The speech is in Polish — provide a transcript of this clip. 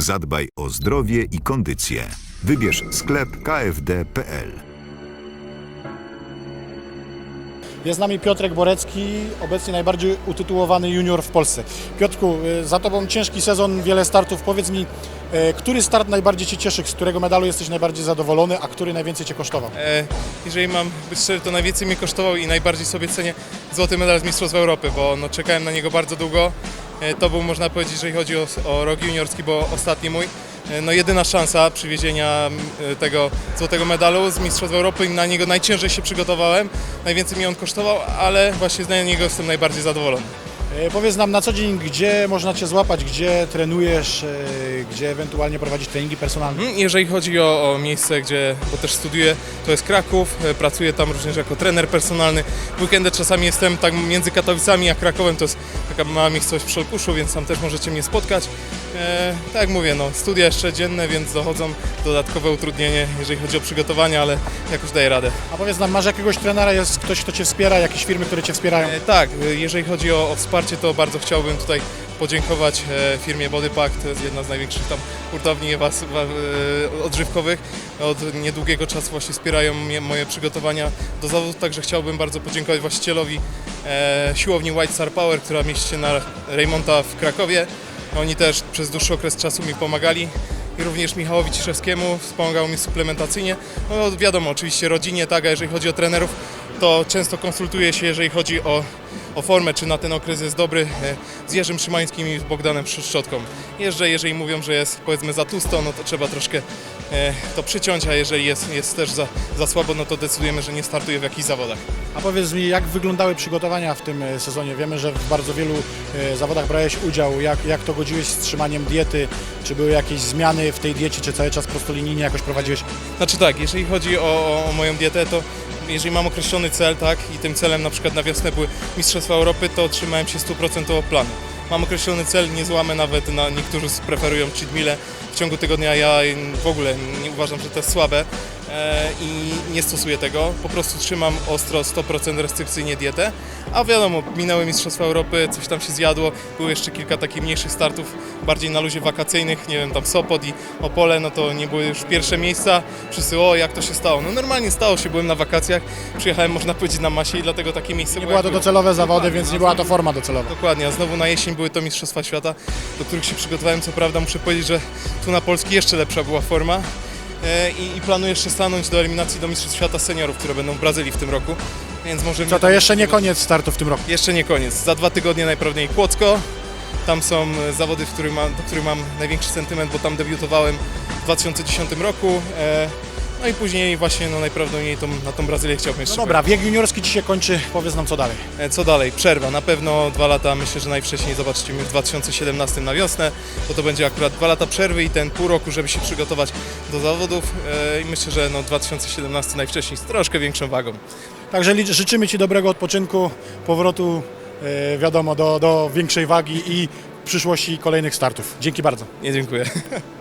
Zadbaj o zdrowie i kondycję. Wybierz sklep kfd.pl. Jest z nami Piotrek Borecki, obecnie najbardziej utytułowany junior w Polsce. Piotrku, y, za Tobą ciężki sezon, wiele startów. Powiedz mi, y, który start najbardziej Cię cieszy, z którego medalu jesteś najbardziej zadowolony, a który najwięcej Cię kosztował? E, jeżeli mam być szczery, to najwięcej mnie kosztował i najbardziej sobie cenię złoty medal z Mistrzostw Europy, bo no, czekałem na niego bardzo długo. E, to był, można powiedzieć, jeżeli chodzi o, o rok juniorski, bo ostatni mój. E, no jedyna szansa przywiezienia e, tego złotego medalu z Mistrzostw Europy i na niego najciężej się przygotowałem. Najwięcej mi on kosztował, ale właśnie z niego jestem najbardziej zadowolony. Y, Powiedz nam na co dzień, gdzie można Cię złapać, gdzie trenujesz, y, gdzie ewentualnie prowadzisz treningi personalne. Mm, Jeżeli chodzi o, o miejsce, gdzie, bo też studiuję, to jest Kraków. E, Pracuję tam również jako trener personalny. W weekendy czasami jestem tak między Katowicami a Krakowem, to jest taka mała miejscowość w Szolkuszu, więc tam też możecie mnie spotkać. E, tak jak mówię, no, studia jeszcze dzienne, więc dochodzą dodatkowe utrudnienie, jeżeli chodzi o przygotowania, ale jakoś daję radę. A powiedz nam, masz jakiegoś trenera, jest ktoś, kto Cię wspiera, jakieś firmy, które Cię wspierają? E, tak, e, jeżeli chodzi o, o wsparcie, to bardzo chciałbym tutaj podziękować e, firmie Bodypack, to jest jedna z największych tam hurtowni was, wa, e, odżywkowych. Od niedługiego czasu właśnie wspierają moje przygotowania do zawodów, także chciałbym bardzo podziękować właścicielowi e, siłowni White Star Power, która mieści się na Reymonta w Krakowie. Oni też przez dłuższy okres czasu mi pomagali i również Michałowi Ciszewskiemu wspomagał mi suplementacyjnie. No wiadomo, oczywiście rodzinie, tak, a jeżeli chodzi o trenerów, to często konsultuję się, jeżeli chodzi o, o formę, czy na ten okres jest dobry, e, z Jerzym Szymańskim i z Bogdanem Szczotką. Jeżdżę, jeżeli mówią, że jest powiedzmy za tłusto, no to trzeba troszkę e, to przyciąć, a jeżeli jest, jest też za, za słabo, no to decydujemy, że nie startuję w jakichś zawodach. A powiedz mi, jak wyglądały przygotowania w tym e, sezonie? Wiemy, że w bardzo wielu zawodach brałeś udział. Jak, jak to godziłeś z trzymaniem diety? Czy były jakieś zmiany w tej diecie, czy cały czas prostolinijnie jakoś prowadziłeś? Znaczy tak, jeżeli chodzi o, o moją dietę, to jeżeli mam określony cel, tak, i tym celem na przykład na wiosnę były Mistrzostwa Europy, to trzymałem się 100% planu. Mam określony cel, nie złamę nawet na niektórzy preferują cheat meale w ciągu tygodnia, ja w ogóle nie uważam, że to jest słabe i nie stosuję tego. Po prostu trzymam ostro 100% restrykcyjnie dietę, a wiadomo, minęły Mistrzostwa Europy, coś tam się zjadło, były jeszcze kilka takich mniejszych startów, bardziej na luzie wakacyjnych, nie wiem, tam Sopot i Opole, no to nie były już pierwsze miejsca, wszyscy, o jak to się stało, no normalnie stało się, byłem na wakacjach, przyjechałem można powiedzieć na masie i dlatego takie miejsce Nie była to docelowe zawody, więc nie była to forma docelowa. Dokładnie, a znowu na jesień były to Mistrzostwa Świata, do których się przygotowałem. Co prawda muszę powiedzieć, że tu na Polski jeszcze lepsza była forma e, i, i planuję jeszcze stanąć do eliminacji do Mistrzostw Świata Seniorów, które będą w Brazylii w tym roku, więc może... Co to jeszcze nie koniec startu w tym roku? Jeszcze nie koniec. Za dwa tygodnie najprawdopodobniej Kłodzko. Tam są e, zawody, w których mam, do których mam największy sentyment, bo tam debiutowałem w 2010 roku. No i później właśnie no, najprawdopodobniej tą, na tą Brazylię chciałbym jeszcze No dobra, wiek juniorski Ci się kończy, powiedz nam co dalej. E, Co dalej? Przerwa. Na pewno dwa lata, myślę, że najwcześniej zobaczycie mnie w 2017 na wiosnę, bo to będzie akurat dwa lata przerwy i ten pół roku, żeby się przygotować do zawodów E, i myślę, że no 2017 najwcześniej z troszkę większą wagą. Także życzymy Ci dobrego odpoczynku, powrotu e, wiadomo do, do większej wagi i przyszłości kolejnych startów. Dzięki bardzo. Nie dziękuję.